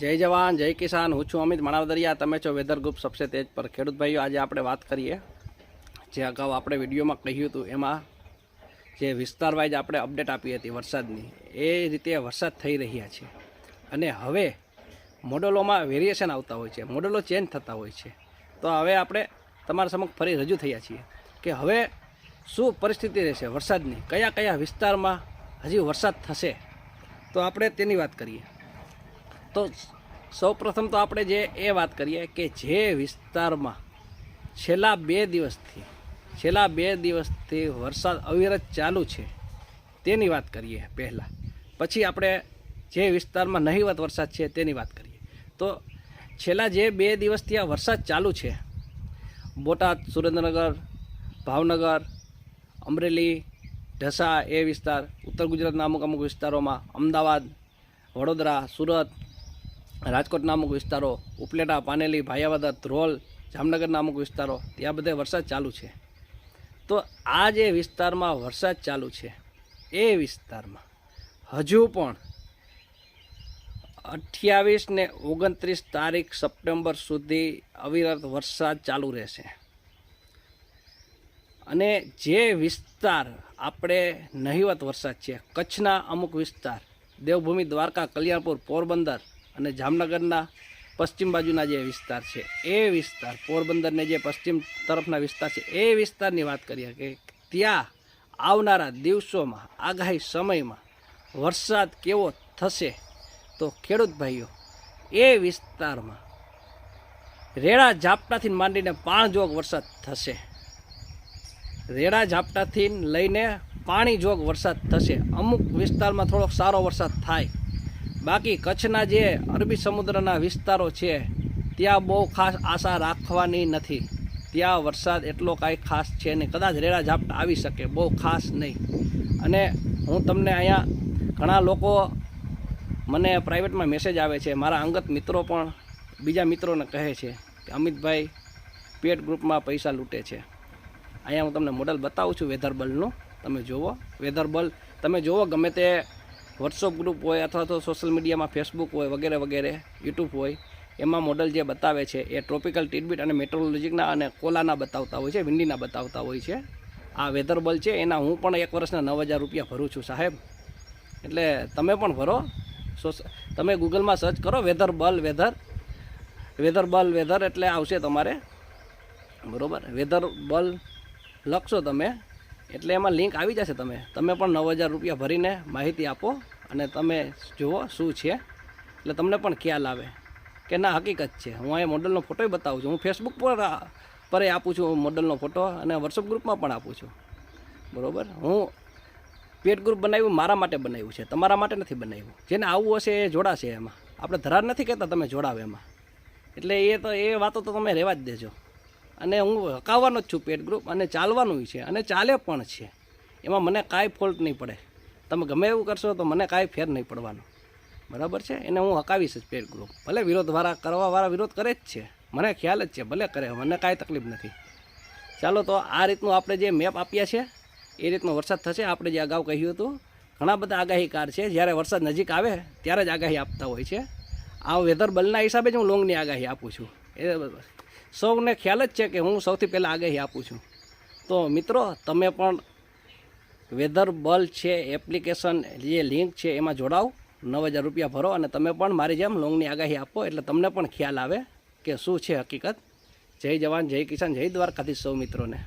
જય જવાન, જય કિસાન. હું છું અમિત માણાવદરિયા. તમે છો વેધર ગ્રુપ સબસે તેજ પર. ખેડૂત ભાઈઓ, આજે આપણે વાત કરીએ. જે અગાઉ આપણે વિડીયોમાં કહ્યું હતું, એમાં જે વિસ્તાર વાઇઝ આપણે અપડેટ આપી હતી વરસાદની, એ રીતે વરસાદ થઈ રહ્યા છે. અને હવે મોડલોમાં વેરિએશન આવતા હોય છે, મોડલો ચેન્જ થતા હોય છે. તો હવે આપણે તમારા સમક્ષ ફરી રજૂ થયા છીએ કે હવે શું પરિસ્થિતિ રહેશે વરસાદની? કયા કયા વિસ્તારમાં હજી વરસાદ થશે? તો આપણે તેની વાત કરીએ. તો સૌ પ્રથમ તો આપણે જે એ વાત કરીએ કે જે વિસ્તારમાં છેલ્લા બે દિવસથી, છેલ્લા બે દિવસથી વરસાદ અવિરત ચાલુ છે, તેની વાત કરીએ પહેલાં. પછી આપણે જે વિસ્તારમાં નહીવત વરસાદ છે તેની વાત કરીએ. તો છેલ્લા જે બે દિવસથી આ વરસાદ ચાલુ છે, બોટાદ, સુરેન્દ્રનગર, ભાવનગર, અમરેલી, ઢસા એ વિસ્તાર, ઉત્તર ગુજરાતના અમુક અમુક વિસ્તારોમાં, અમદાવાદ, વડોદરા, સુરત રાજકોટના અમુક વિસ્તારો, ઉપલેટા, પાનેલી ભાયાવદર ધ્રોલ, જામનગરના અમુક વિસ્તારો, ત્યાં બધે વરસાદ ચાલુ છે. તો આ જે વિસ્તારમાં વરસાદ ચાલુ છે, એ વિસ્તારમાં હજુ પણ અઠ્યાવીસ ને ઓગણત્રીસ તારીખ સપ્ટેમ્બર સુધી અવિરત વરસાદ ચાલુ રહેશે. અને જે વિસ્તાર આપણે નહિવત વરસાદ છે, કચ્છના અમુક વિસ્તાર, દેવભૂમિ દ્વારકા, કલ્યાણપુર, પોરબંદર અને જામનગરના પશ્ચિમ બાજુના જે વિસ્તાર છે, એ વિસ્તાર, પોરબંદરને જે પશ્ચિમ તરફના વિસ્તાર છે, એ વિસ્તારની વાત કરીએ કે ત્યાં આવનારા દિવસોમાં, આગાહી સમયમાં વરસાદ કેવો થશે, તો ખેડૂત ભાઈઓ, એ વિસ્તારમાં રેડા ઝાપટાથી માંડીને પાણજોગ વરસાદ થશે. રેડા ઝાપટાથી લઈને પાણી જોગ વરસાદ થશે. અમુક વિસ્તારમાં થોડોક સારો વરસાદ થાય. બાકી કચ્છના જે અરબી સમુદ્રના વિસ્તારો છે, ત્યાં બહુ ખાસ આશા રાખવાની નથી. ત્યાં વરસાદ એટલો કાંઈ ખાસ છે નહીં. કદાચ રેડા ઝાપટા આવી શકે, બહુ ખાસ નહીં. અને હું તમને અહીંયા ઘણા લોકો મને પ્રાઇવેટમાં મેસેજ આવે છે. મારા અંગત મિત્રો પણ બીજા મિત્રોને કહે છે કે અમિતભાઈ, પેટ ગ્રુપમાં પૈસા લૂંટે છે. અહીંયા હું તમને મોડલ બતાવું છું વેધરબલનું તમે જુઓ વેધરબલ તમે જુઓ, ગમે તે વોટ્સઅપ ગ્રુપ હોય અથવા તો સોશિયલ મીડિયામાં ફેસબુક હોય વગેરે વગેરે, યુટ્યુબ હોય, એમાં મોડલ જે બતાવે છે એ ટ્રોપિકલ ટીડબિટ અને મેટ્રોલોજીકના અને કોલાના બતાવતા હોય છે, વિંડીના બતાવતા હોય છે. આ વેધર બલ છે, એના હું પણ એક વર્ષના નવ હજાર રૂપિયા ભરું છું, સાહેબ. એટલે તમે પણ ભરો. સોસ, તમે ગૂગલમાં સર્ચ કરો વેધર બલ વેધર વેધર બલ વેધર એટલે આવશે તમારે. બરાબર? વેધર બલ લખશો તમે. એટલે એમાં લિંક આવી જશે તમે. તમે પણ નવ હજાર રૂપિયા ભરીને માહિતી આપો. અને તમે જુઓ શું છે. એટલે તમને પણ ખ્યાલ આવે કે ના, હકીકત છે. હું અહીંયા મોડલનો ફોટોય બતાવું છું. હું ફેસબુક પર પર આપું છું મોડલનો ફોટો અને વોટ્સઅપ ગ્રુપમાં પણ આપું છું. બરાબર? હું પેટ ગ્રુપ બનાવ્યું, મારા માટે બનાવ્યું છે. તમારા માટે નથી બનાવ્યું. જેને આવવું હશે એ જોડાશે એમાં. આપણે ધરાર નથી કહેતા તમે જોડાવ એમાં. એટલે એ તો, એ વાતો તો તમે રહેવા જ દેજો. અને હું હકાવવાનો જ છું પેટ ગ્રુપ અને ચાલવાનું છે. અને ચાલે પણ છે. એમાં મને કાંઈ ફોલ્ટ નહીં પડે. તમે ગમે એવું કરશો તો મને કાંઈ ફેર નહીં પડવાનો. બરાબર છે? એને હું હકાવીશ જ પેડ ગ્રુપ ભલે વિરોધવાળા કરવાવાળા વિરોધ કરે જ છે. મને ખ્યાલ જ છે, ભલે કરે, મને કાંઈ તકલીફ નથી. ચાલો તો આ રીતનું આપણે જે મેપ આપ્યા છે, એ રીતનો વરસાદ થશે. આપણે જે અગાઉ કહ્યું હતું, ઘણા બધા આગાહીકાર છે. જ્યારે વરસાદ નજીક આવે, ત્યારે જ આગાહી આપતા હોય છે. આ વેધર બલના હિસાબે જ હું લોંગની આગાહી આપું છું. એ સૌને ખ્યાલ જ છે કે હું સૌથી પહેલાં આગાહી આપું છું. તો મિત્રો, તમે પણ વેધર બલ છે, એપ્લિકેશન જે લિંક છે એમાં જોડાવ નવ હજાર રૂપિયા ભરો અને તમે પણ મારી જેમ લોંગની આગાહી આપો એટલે તમને પણ ખ્યાલ આવે કે શું છે હકીકત. જય જવાન, જય કિસાન, જય દ્વારકાધીશ સૌ મિત્રોને.